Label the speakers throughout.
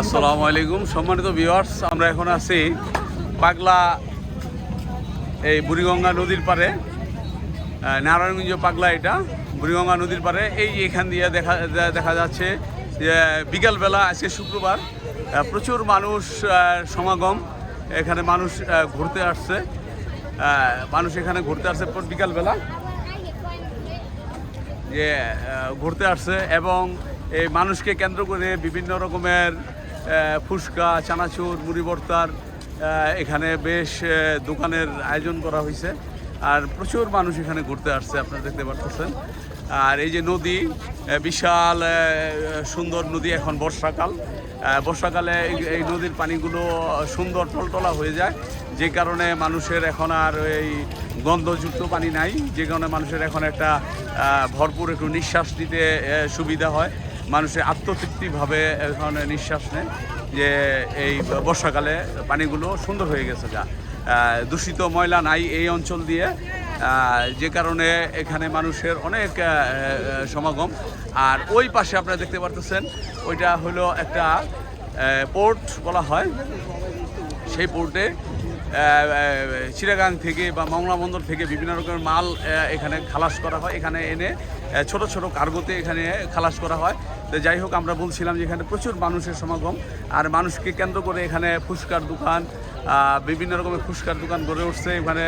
Speaker 1: আসসালামু আলাইকুম। সম্মানিত ভিউয়ার্স আমরা এখন আছি পাগলা এই বুড়িগঙ্গা নদীর পারে নারায়ণগঞ্জ পাগলা এটা, বুড়িগঙ্গা নদীর পারে এই এখান দিয়ে দেখা দেখা যাচ্ছে যে বিকালবেলা, আজকে শুক্রবার প্রচুর মানুষ সমাগম। এখানে মানুষ ঘুরতে আসছে। মানুষ এখানে ঘুরতে আসছে বিকালবেলা। যে ঘুরতে আসছে এবং এই মানুষকে কেন্দ্র করে বিভিন্ন রকমের ফুচকা, চানাচুর, মুড়ি ভর্তার এখানে বেশ দোকানের আয়োজন করা হয়েছে আর প্রচুর মানুষ এখানে ঘুরতে আসছে, আপনারা দেখতে পাচ্ছেন আর এই যে নদী বিশাল সুন্দর নদী এখন বর্ষাকাল। বর্ষাকালে এই- নদীর পানিগুলো সুন্দর টলটলা হয়ে যায়। যে কারণে মানুষের এখন আর এই গন্ধযুক্ত পানি নাই। যে কারণে মানুষের এখন একটা ভরপুর একটু নিঃশ্বাস নিতে সুবিধা হয়। মানুষের আত্মতৃপ্তিভাবে এখন নিঃশ্বাস নেয় যে এই বর্ষাকালে পানিগুলো সুন্দর হয়ে গেছে যা। দূষিত ময়লা নাই এই অঞ্চল দিয়ে। যে কারণে এখানে মানুষের অনেক সমাগম। আর ওই পাশে আপনারা দেখতে পারতেছেন, ওইটা হলো একটা পোর্ট বলা হয়। সেই পোর্টে চিরাগাং থেকে বা মামলা বন্দর থেকে বিভিন্ন রকমের মাল এখানে খালাস করা হয়। এখানে এনে ছোট ছোট কার্গোতে এখানে খালাস করা হয়। তো যাই হোক, আমরা বলছিলাম যে এখানে প্রচুর মানুষের সমাগম। আর মানুষকে কেন্দ্র করে এখানে ফুচকার দোকান বিভিন্ন রকমের ফুচকার দোকান গড়ে উঠছে। এখানে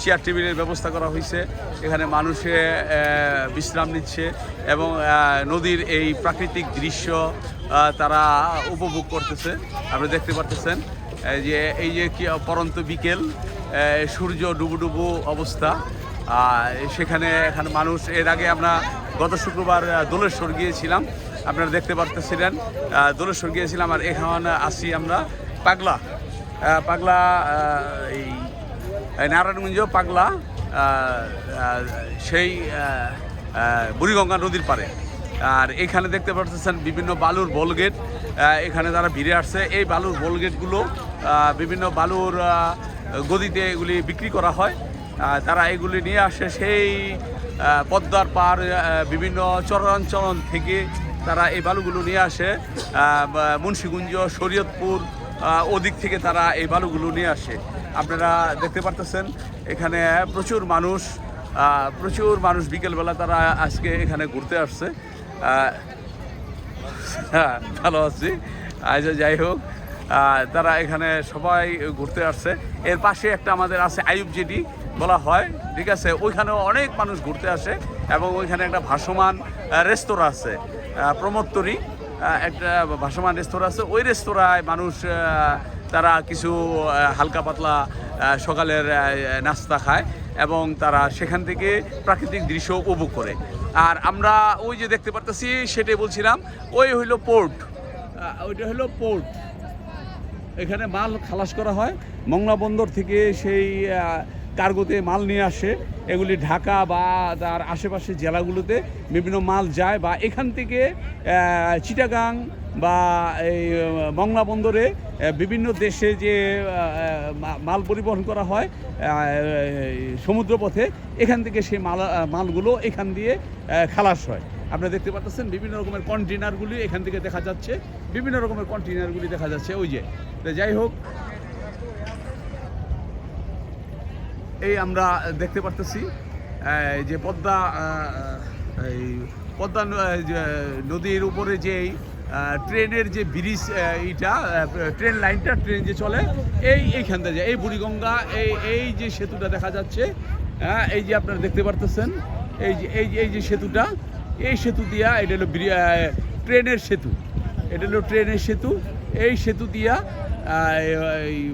Speaker 1: চেয়ার টেবিলের ব্যবস্থা করা হয়েছে। এখানে মানুষে বিশ্রাম নিচ্ছে এবং নদীর এই প্রাকৃতিক দৃশ্য তারা উপভোগ করতেছে। আপনি দেখতে পারতেছেন। যে, এই যে কি পরন্ত বিকেল সূর্য ডুবু ডুবু অবস্থা সেখানে এখানে মানুষ, এর আগে আমরা গত শুক্রবার দোলেশ্বর গিয়েছিলাম, আপনারা দেখতে পারতেছিলেন দোলেশ্বর গিয়েছিলাম আর এখানে আসি আমরা পাগলা পাগলা এই নারায়ণগঞ্জ পাগলা সেই বুড়িগঙ্গা নদীর পারে আর এখানে দেখতে পাচ্ছেন বিভিন্ন বালুর বলগেট এখানে তারা ভিড়ে আসছে, এই বালুর বলগেটগুলো বিভিন্ন বালুর গদিতে এগুলি বিক্রি করা হয়। তারা এগুলি নিয়ে আসে সেই পদ্মার পার বিভিন্ন চরাঞ্চল থেকে তারা এই বালুগুলো নিয়ে আসে। বা শরীয়তপুর ওদিক থেকে তারা এই বালুগুলো নিয়ে আসে। আপনারা দেখতে পারতেছেন, এখানে প্রচুর মানুষ প্রচুর মানুষ বিকেলবেলা তারা আজকে এখানে ঘুরতে আসছে। হ্যাঁ ভালো আছি। আচ্ছা যাই হোক তারা এখানে সবাই ঘুরতে আসছে। এর পাশে একটা আমাদের আছে আয়ুব জেডি বলা হয়, ঠিক আছে? ওইখানেও অনেক মানুষ ঘুরতে আসে এবং ওইখানে একটা ভাসমান রেস্তোরাঁ আছে প্রমোত্তরী একটা ভাসমান রেস্তোরাঁ আছে। ওই রেস্তোরাঁয় মানুষ তারা কিছু হালকা পাতলা সকালের নাস্তা খায় এবং তারা সেখান থেকে প্রাকৃতিক দৃশ্য উপভোগ করে। আর আমরা ওই যে দেখতে পারতেছি, সেটাই বলছিলাম, ওই হইল পোর্ট ওইটা হলো পোর্ট এখানে মাল খালাস করা হয়। মংলা বন্দর থেকে সেই কার্গোতে মাল নিয়ে আসে। এগুলি ঢাকা বা তার আশেপাশের জেলাগুলোতে বিভিন্ন মাল যায় বা এখান থেকে চিটাগাং বা এই মংলা বন্দরে বিভিন্ন দেশে যে মাল পরিবহন করা হয় সমুদ্রপথে, এখান থেকে সেই মাল মালগুলো এখান দিয়ে খালাস হয়। আপনারা দেখতে পাচ্ছেন বিভিন্ন রকমের কন্টেনারগুলি এখান থেকে দেখা যাচ্ছে। বিভিন্ন রকমের কন্টেনারগুলি দেখা যাচ্ছে। ওই যে যাই হোক, এই আমরা দেখতে পারতেছি যে পদ্মা এই পদ্মা নদীর উপরে যে ট্রেনের যে ব্রিজ এইটা ট্রেন লাইনটা, ট্রেন যে চলে, এই এইখান থেকে এই বুড়িগঙ্গা, এই এই যে সেতুটা দেখা যাচ্ছে হ্যাঁ এই যে আপনারা দেখতে পারতেছেন, এই যে, এই এই যে সেতুটা, এই সেতু দিয়া এটা হলো ট্রেনের সেতু। এটা হলো ট্রেনের সেতু। এই সেতু দিয়া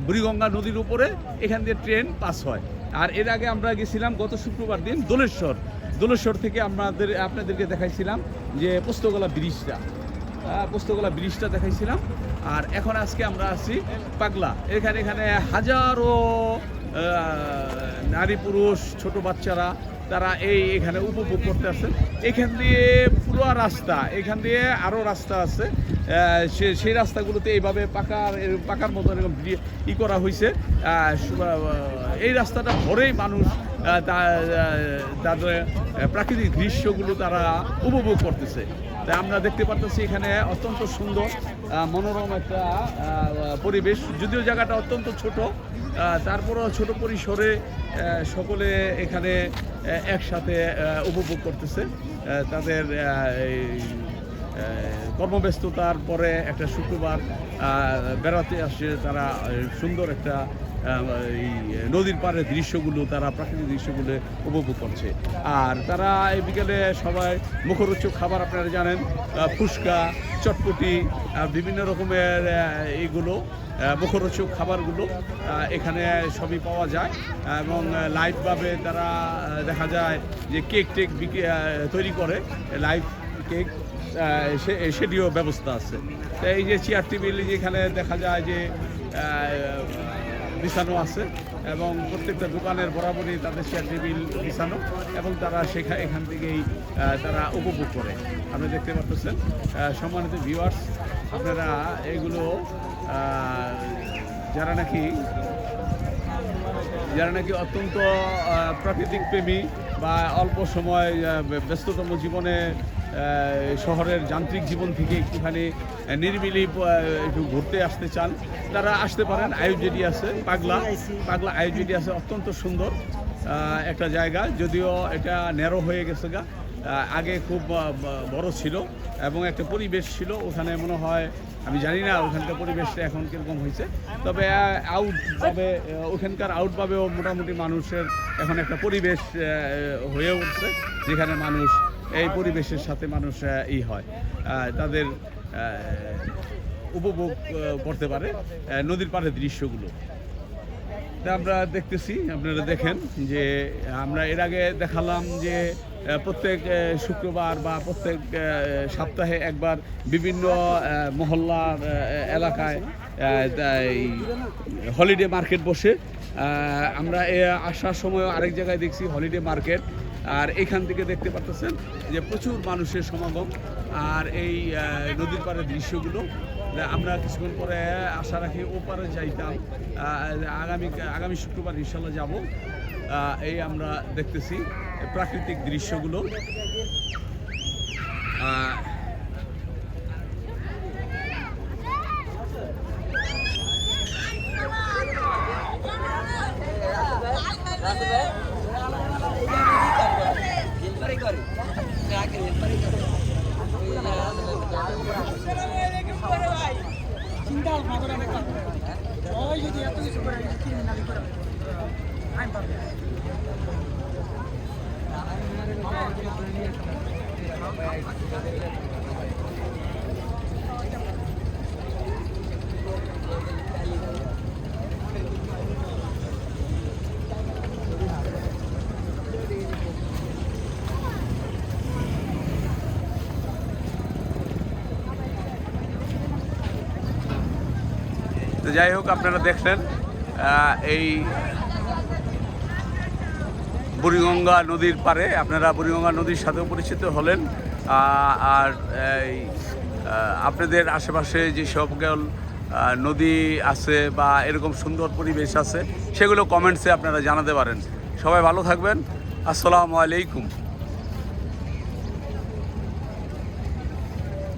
Speaker 1: বুড়িগঙ্গা নদীর উপরে এখান দিয়ে ট্রেন পাস হয়। আর এর আগে আমরা গেছিলাম গত শুক্রবার দিন দোলেশ্বর। দোলেশ্বর থেকে আমাদের, আপনাদেরকে দেখাইছিলাম যে পোস্তগোলা ব্রিজটা। পোস্তগোলা ব্রিজটা দেখাইছিলাম। আর এখন আজকে আমরা আছি পাগলা। এখানে এখানে হাজারো নারী পুরুষ, ছোট বাচ্চারা, তারা এই এখানে উপভোগ করতে আসেন এখান দিয়ে পুরো রাস্তা, এখান দিয়ে আরও রাস্তা আছে। সেই রাস্তাগুলোতে এইভাবে পাকার পাকার মতো এরকম ই করা হয়েছে এই রাস্তাটা ভরেই মানুষ তাদের প্রাকৃতিক দৃশ্যগুলো তারা উপভোগ করতেছে। তাই আমরা দেখতে পারতেছি এখানে অত্যন্ত সুন্দর মনোরম একটা পরিবেশ। যদিও জায়গাটা অত্যন্ত ছোট তারপরও ছোট পরিসরে সকলে এখানে একসাথে উপভোগ করতেছে। তাদের কর্মব্যস্ততার পরে একটা শুক্রবার বেড়াতে আসছে তারা সুন্দর একটা এই নদীর পাড়ের দৃশ্যগুলো, তারা প্রাকৃতিক দৃশ্যগুলো উপভোগ করছে। আর তারা এই বিকেলে সবাই মুখরোচক খাবার আপনারা জানেন ফুচকা, চটপটি বিভিন্ন রকমের এইগুলো মুখরোচক খাবারগুলো এখানে সবই পাওয়া যায়। এবং লাইভভাবে তারা দেখা যায় যে কেক টেক তৈরি করে। লাইভ কেক সেটিও ব্যবস্থা আছে। তো এই যে চেয়ার টেবিল যেখানে দেখা যায় যে বিছানো আছে এবং প্রত্যেকটা দোকানের বরাবরই তাদের চেয়ার টেবিল বিছানো এবং তারা সেখা এখান থেকেই তারা উপভোগ করে। আপনি দেখতে পাচ্ছেন সম্মানিত ভিউয়ার্স আপনারা এগুলো যারা নাকি যারা নাকি অত্যন্ত প্রাকৃতিক প্রেমী বা অল্প সময় ব্যস্ততম জীবনে শহরের যান্ত্রিক জীবন থেকে একটুখানি নিরিবিলি একটু ঘুরতে আসতে চান। তারা আসতে পারেন আয়োজেডি আছে পাগলা। পাগলা আয়োজেডি আছে অত্যন্ত সুন্দর একটা জায়গা। যদিও এটা ন্যারো হয়ে গেছে গা আগে খুব বড় ছিল এবং একটা পরিবেশ ছিল। ওখানে মনে হয় আমি জানি না ওখানকার পরিবেশটা এখন কীরকম হয়েছে। তবে আউট আহ, ওখানকার আউটভাবেও মোটামুটি মানুষের এখন একটা পরিবেশ হয়ে উঠছে যেখানে মানুষ এই পরিবেশের সাথে মানুষ ই হয়। তাদের উপভোগ করতে পারে নদীর পাড়ের দৃশ্যগুলো। আমরা দেখতেছি, আপনারা দেখেন যে আমরা এর আগে দেখালাম যে প্রত্যেক শুক্রবার বা প্রত্যেক সপ্তাহে একবার বিভিন্ন মহল্লার এলাকায় হলিডে মার্কেট বসে আমরা আসার সময় আরেক জায়গায় দেখছি হলিডে মার্কেট আর এখান থেকে দেখতে পাচ্ছেন যে প্রচুর মানুষের সমাগম। আর এই নদীর পাড়ের দৃশ্যগুলো আমরা কিছুক্ষণ পরে আশা রাখি ওপারে যাইতাম। আগামী আগামী শুক্রবার ইনশাল্লাহ যাব। এই আমরা দেখতেছি প্রাকৃতিক দৃশ্যগুলো আহ,
Speaker 2: চিন্তা ভাবনা করে দেখলাম ওই যদি এত কিছু করে ক্রিমিনালি করে আমি পারব
Speaker 1: তো যাই হোক আপনারা দেখলেন আহ, এই বুড়িগঙ্গা নদীর পারে আপনারা বুড়িগঙ্গা নদীর সাথেও পরিচিত হলেন। আর এই আপনাদের আশেপাশে যে আহ, নদী আছে বা এরকম সুন্দর পরিবেশ আছে সেগুলো কমেন্টসে আপনারা জানাতে পারেন। সবাই ভালো থাকবেন। আসসালামু আলাইকুম।